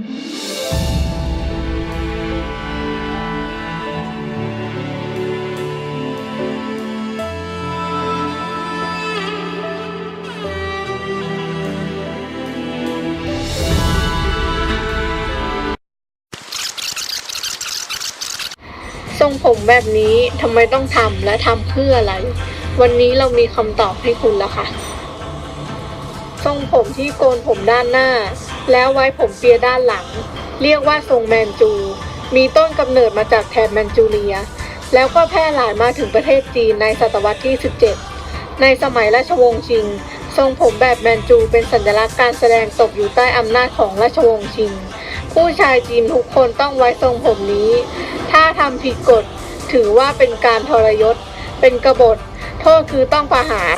ทรงผมแบบนี้ทำไมต้องทำและทำเพื่ออะไร วันนี้เรามีคำตอบให้คุณแล้วค่ะ ทรงผมที่โกนผมด้านหน้า แล้วไว้ผมเปียด้านหลัง เรียกว่าทรงแมนจู มีต้นกำเนิดมาจากแถบแมนจูเรีย แล้วก็แพร่หลายมาถึงประเทศจีนในศตวรรษที่ 17 ในสมัยราชวงศ์ชิง ทรงผมแบบแมนจูเป็นสัญลักษณ์การแสดงตกอยู่ใต้อำนาจของราชวงศ์ชิง ผู้ชายจีนทุกคนต้องไว้ทรงผมนี้ ถ้าทำผิดกฎถือว่าเป็นการทรยศ เป็นกบฏ โทษคือต้องประหาร